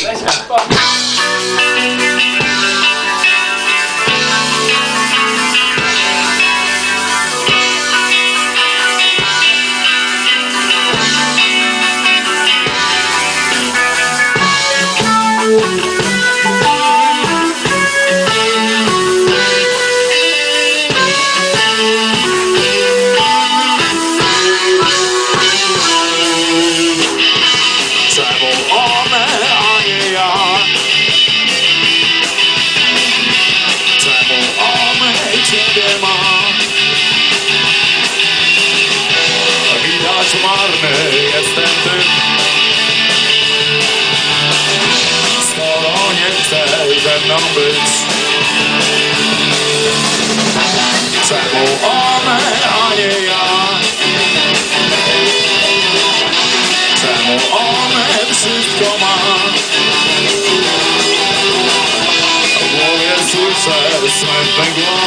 Let's have fun. Widać marny jestem tym Skoro nie chce ze mną być Czemu one, a nie ja? Czemu one wszystko ma? W głowie słyszę smętny głos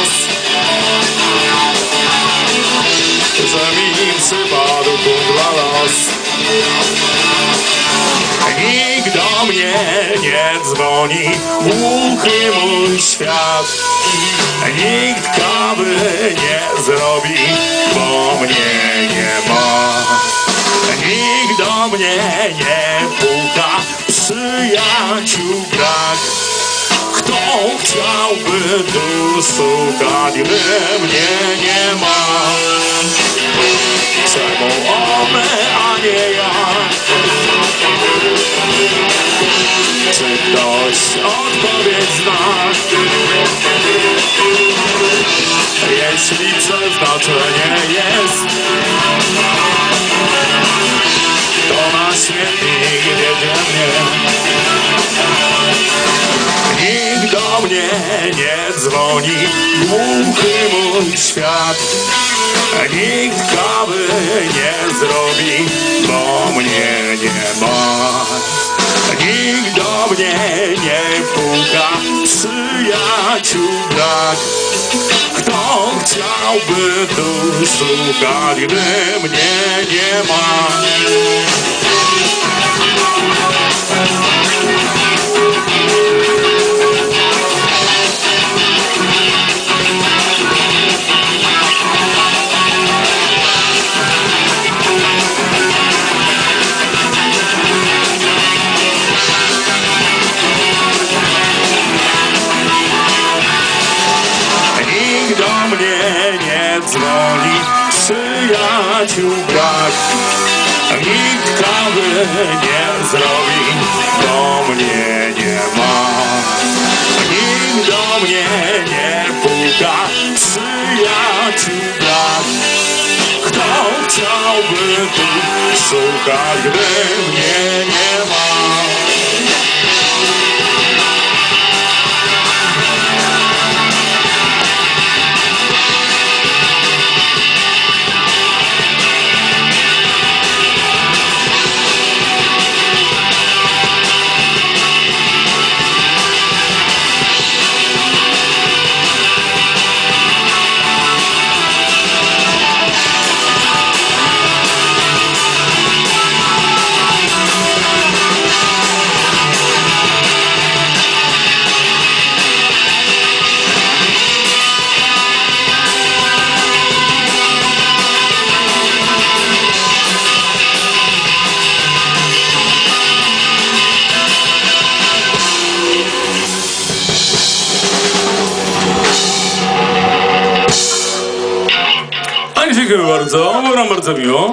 dzwoni Głuchy mój świat Nikt kawy nie zrobi Bo mnie nie ma Nikt do mnie nie puka, przyjaciół brak. Kto chciałby tu szukać, gdy mnie nie ma? Jeśli przeznaczenie jest? To na śmietnik wiedzie mnie Nikt do mnie nie dzwoni Głuchy mój świat. Nikt kawy nie zrobi Bo mnie nie ma. Nikt do mnie nie puka Przyjaciół brak chciałby tu szukać, gdy mnie nie ma? Dzwoni, przyjaciół brak. Nikt kawy nie zrobi, bo mnie nie ma. Nikt do mnie nie puka, przyjaciół brak. Kto chciałby tu szukać, gdy mnie nie ma? Dziękuję bardzo, było nam bardzo miło.